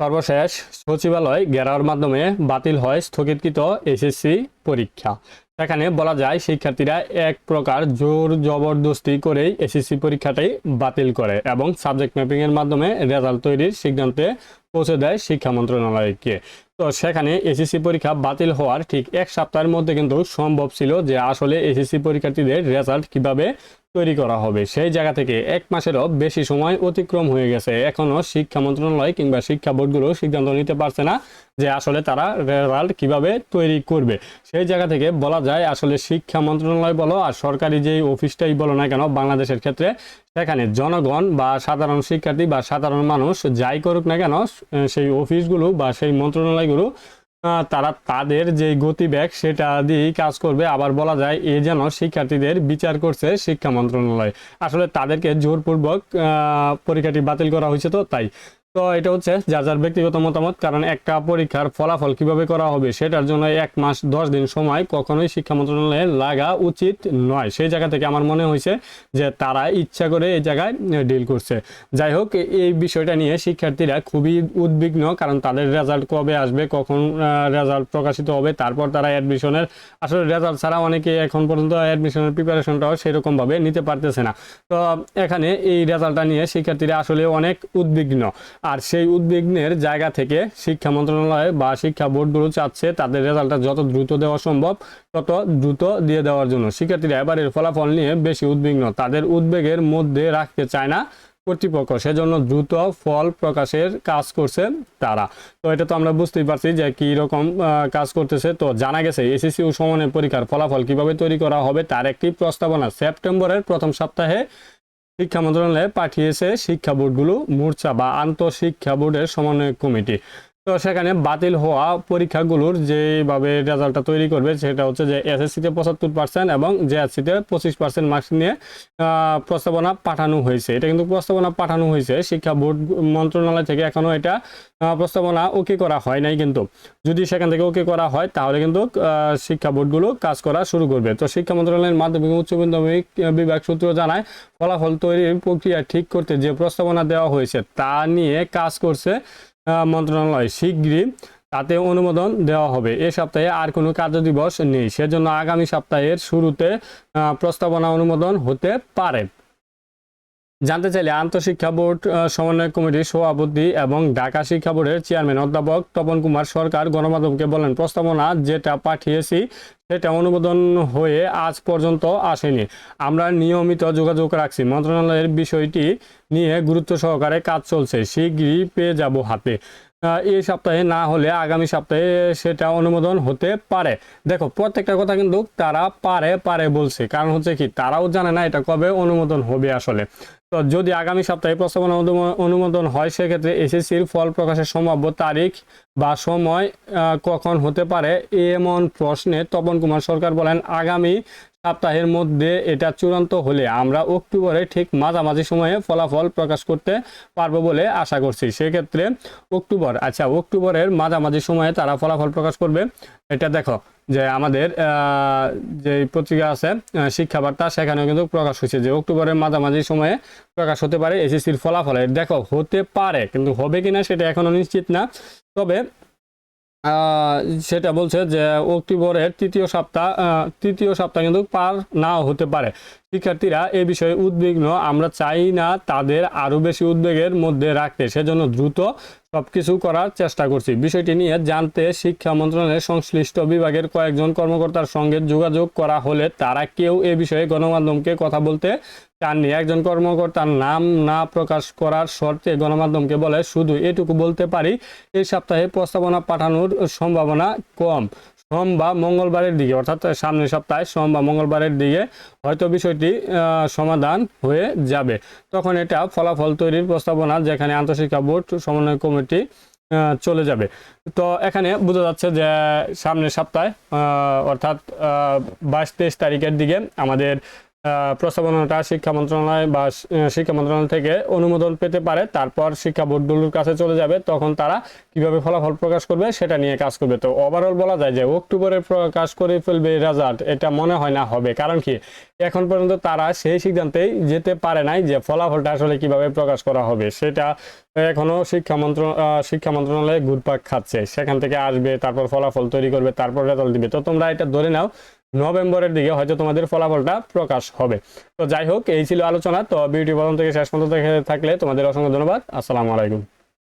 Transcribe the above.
সর্বশেষ সচিবালয় ঘেরাওর মাধ্যমে বাতিল হয় স্থগিতকৃত এসএসসি পরীক্ষা। সেখানে বলা যায়, শিক্ষার্থীরা এক প্রকার জোর জবরদস্তি করেই এসএসসি পরীক্ষাটাই বাতিল করে এবং সাবজেক্ট ম্যাপিং এর মাধ্যমে রেজাল্ট তৈরির সিদ্ধান্তে পৌঁছে দেয় শিক্ষা মন্ত্রণালয়কে। তো সেখানে এসএসসি পরীক্ষা বাতিল হওয়ার ঠিক এক সপ্তাহের মধ্যে কিন্তু সম্ভব ছিল যে আসলে এসএসসি পরীক্ষার্থীদের রেজাল্ট কীভাবে তৈরি করা হবে। সেই জায়গা থেকে এক মাসেরও বেশি সময় অতিক্রম হয়ে গেছে। এখনও শিক্ষা মন্ত্রণালয় কিংবা শিক্ষা বোর্ডগুলো সিদ্ধান্ত নিতে পারছে না যে আসলে তারা রেজাল্ট কীভাবে তৈরি করবে। সেই জায়গা থেকে বলা যায়, আসলে শিক্ষা মন্ত্রণালয় বলো আর সরকারি যেই অফিসটাই বলো না কেন, বাংলাদেশের ক্ষেত্রে সেখানে জনগণ বা সাধারণ শিক্ষার্থী বা সাধারণ মানুষ যাই করুক না কেন, সেই অফিসগুলো বা সেই মন্ত্রণালয়গুলো তারা তাদের যে গতিবেগ সেটা দিয়েই কাজ করবে। আবার বলা যায়, এ যেন শিক্ষার্থীদের বিচার করছে শিক্ষা মন্ত্রণালয়। আসলে তাদেরকে জোরপূর্বক পরীক্ষাটি বাতিল করা হয়েছে তো, তাই। তো এটা হচ্ছে যার যার ব্যক্তিগত মতামত, কারণ একটা পরীক্ষার ফলাফল কীভাবে করা হবে সেটার জন্য এক মাস দশ দিন সময় কখনোই শিক্ষা মন্ত্রণালয়ে লাগা উচিত নয়। সেই জায়গা থেকে আমার মনে হয়েছে যে তারা ইচ্ছা করে এই জায়গায় ডিল করছে। যাই হোক, এই বিষয়টা নিয়ে শিক্ষার্থীরা খুবই উদ্বিগ্ন, কারণ তাদের রেজাল্ট কবে আসবে, কখন রেজাল্ট প্রকাশিত হবে, তারপর তারা অ্যাডমিশনের আসলে রেজাল্ট ছাড়া অনেকে এখন পর্যন্ত অ্যাডমিশনের প্রিপারেশনটাও সেরকমভাবে নিতে পারতেছে না। তো এখানে এই রেজাল্টটা নিয়ে শিক্ষার্থীরা আসলে অনেক উদ্বিগ্ন। আর সেই উদ্বিগ্নের জায়গা থেকে শিক্ষা মন্ত্রণালয় বা শিক্ষা বোর্ডগুলো চাচ্ছে তাদের রেজাল্টটা যত দ্রুত দেওয়া সম্ভব, তত দ্রুত দিয়ে দেওয়ার জন্য। শিক্ষার্থীরা এবারের ফলাফল নিয়ে বেশি উদ্বিগ্ন। তাদের উদ্বেগের মধ্যে রাখতে চায় না কর্তৃপক্ষ, সেজন্য দ্রুত ফল প্রকাশের কাজ করছে তারা। তো এটা তো আমরা বুঝতেই পারছি যে কি রকম কাজ করতেছে। তো জানা গেছে এসএসসি ও সমানের পরীক্ষার ফলাফল কীভাবে তৈরি করা হবে তার একটি প্রস্তাবনা সেপ্টেম্বরের প্রথম সপ্তাহে শিক্ষা মন্ত্রণালয়ে পাঠিয়েছে শিক্ষা বোর্ডগুলো মোর্চা বা আন্তঃশিক্ষা বোর্ডের সমন্বয় কমিটি। তো সেখানে বাতিল হওয়া পরীক্ষাগুলোর যেভাবে রেজাল্টটা তৈরি করবে, সেটা হচ্ছে যে এসএসসিতে পঁচাত্তর পার্সেন্ট এবং জেএসসিতে পঁচিশ পার্সেন্ট মার্কস নিয়ে প্রস্তাবনা পাঠানো হয়েছে। এটা কিন্তু প্রস্তাবনা পাঠানো হয়েছে। শিক্ষা বোর্ড মন্ত্রণালয় থেকে এখনও এটা প্রস্তাবনা ওকে করা হয় নাই কিন্তু। যদি সেখান থেকে ওকে করা হয়, তাহলে কিন্তু শিক্ষা বোর্ডগুলো কাজ করা শুরু করবে। তো শিক্ষা মন্ত্রণালয়ের মাধ্যমিক উচ্চ মাধ্যমিক বিভাগ সূত্র জানায়, ফলাফল তৈরির প্রক্রিয়া ঠিক করতে যে প্রস্তাবনা দেওয়া হয়েছে, তা নিয়ে কাজ করছে মন্ত্রণালয় শিগগিরই তাতে অনুমোদন দেওয়া হবে। এ সপ্তাহে আর কোনো কার্যদিবস নেই। সেজন্য আগামী সপ্তাহের শুরুতে প্রস্তাবনা অনুমোদন হতে পারে। জানতে চাইলে আন্তঃশিক্ষা বোর্ড সমন্বয় কমিটির সভাপতি এবং ঢাকা শিক্ষা বোর্ডের চেয়ারম্যান অধ্যাপক তপন কুমার সরকার গণমাধ্যমকে বলেন, প্রস্তাবনা যেটা পাঠিয়েছি সেটা অনুমোদন হয়ে আজ পর্যন্ত আসেনি। আমরা নিয়মিত যোগাযোগ রাখছি। মন্ত্রণালয়ের বিষয়টি নিয়ে গুরুত্ব সহকারে কাজ চলছে। শীঘ্রই পেয়ে যাব হাতে। এই সপ্তাহে না হলে আগামী সপ্তাহে সেটা অনুমোদন হতে পারে। দেখো, প্রত্যেকটা কথা কিন্তু তারা পারে পারে বলছে। কারণ হচ্ছে কি, তারাও জানে না এটা কবে অনুমোদন হবে আসলে। তো যদি আগামী সপ্তাহে প্রস্তাবনা অনুমোদন হয়, সেক্ষেত্রে এসএসসির ফল প্রকাশের সম্ভাব্য তারিখ বা সময় কখন হতে পারে এমন প্রশ্নে তপন কুমার সরকার বলেন, আগামী সপ্তাহের মধ্যে এটা চূড়ান্ত হলে আমরা অক্টোবরে ঠিক মাঝামাঝি সময়ে ফলাফল প্রকাশ করতে পারব বলে আশা করছি। সেক্ষেত্রে অক্টোবর আচ্ছা অক্টোবরের মাঝামাঝি সময়ে তারা ফলাফল প্রকাশ করবে। এটা দেখো যে আমাদের যে পত্রিকা আছে শিক্ষাবার্তা শিক্ষা বার্তা সেখানেও কিন্তু প্রকাশ হয়েছে যে অক্টোবরের মাঝামাঝি সময়ে প্রকাশ হতে পারে এসএসসির ফলাফলে দেখো, হতে পারে, কিন্তু হবে কিনা সেটা এখনও নিশ্চিত না। তবে সেটা বলছে যে অক্টোবরের তৃতীয় সপ্তাহ তৃতীয় সপ্তাহ কিন্তু পার নাও হতে পারে। শিক্ষার্থীরা এ বিষয়ে উদ্বিগ্ন, আমরা চাই না তাদের আরও বেশি উদ্বেগের মধ্যে রাখতে। সেজন্য দ্রুত সব কিছু করার চেষ্টা করছি। বিষয়টি নিয়ে জানতে শিক্ষা মন্ত্রণালয়ের সংশ্লিষ্ট বিভাগের কয়েকজন কর্মকর্তার সঙ্গে যোগাযোগ করা হলে তারা কেউ এ বিষয়ে গণমাধ্যমকে কথা বলতে চাননি একজন কর্মকর্তার নাম না প্রকাশ করার শর্তে গণমাধ্যমকে বলে, শুধু এটুকু বলতে পারি, এই সপ্তাহে প্রস্তাবনা পাঠানোর সম্ভাবনা কম। সোম বা মঙ্গলবারের দিকে, অর্থাৎ সামনের সপ্তাহে সোম বা মঙ্গলবারের দিকে হয়তো বিষয়টি সমাধান হয়ে যাবে। তখন এটা ফলাফল তৈরির প্রস্তাবনা যেখানে আন্তঃশিক্ষা বোর্ড সমন্বয় কমিটি চলে যাবে। তো এখানে বোঝা যাচ্ছে যে সামনের সপ্তাহে অর্থাৎ বাইশ তেইশ তারিখের দিকে আমাদের প্রস্তাবনাটা শিক্ষা মন্ত্রণালয় বা শিক্ষা মন্ত্রণালয় থেকে অনুমোদন পেতে পারে, তারপর শিক্ষা বোর্ডগুলোর কাছে চলে যাবে, তখন তারা কীভাবে ফলাফল প্রকাশ করবে সেটা নিয়ে কাজ করবে। তো ওভারঅল বলা যায় যে অক্টোবরে প্রকাশ করে ফেলবে রেজাল্ট এটা মনে হয় না হবে। কারণ কি? এখন পর্যন্ত তারা সেই সিদ্ধান্তেই যেতে পারে নাই যে ফলাফলটা আসলে কীভাবে প্রকাশ করা হবে। সেটা এখনও শিক্ষা মন্ত্র শিক্ষা মন্ত্রণালয়ে ঘুরপাক খাচ্ছে। সেখান থেকে আসবে, তারপর ফলাফল তৈরি করবে, তারপর রেজাল্ট দিবে। তো তোমরা এটা ধরে নাও নভেম্বরের দিকে হয়তো তোমাদের ফলাফলটা প্রকাশ হবে। তো যাই হোক, এই ছিল আলোচনা। তো বিউটি বলন থেকে শেষ পর্যন্ত থাকলে তোমাদের অসংখ্য ধন্যবাদ। আসসালামু আলাইকুম।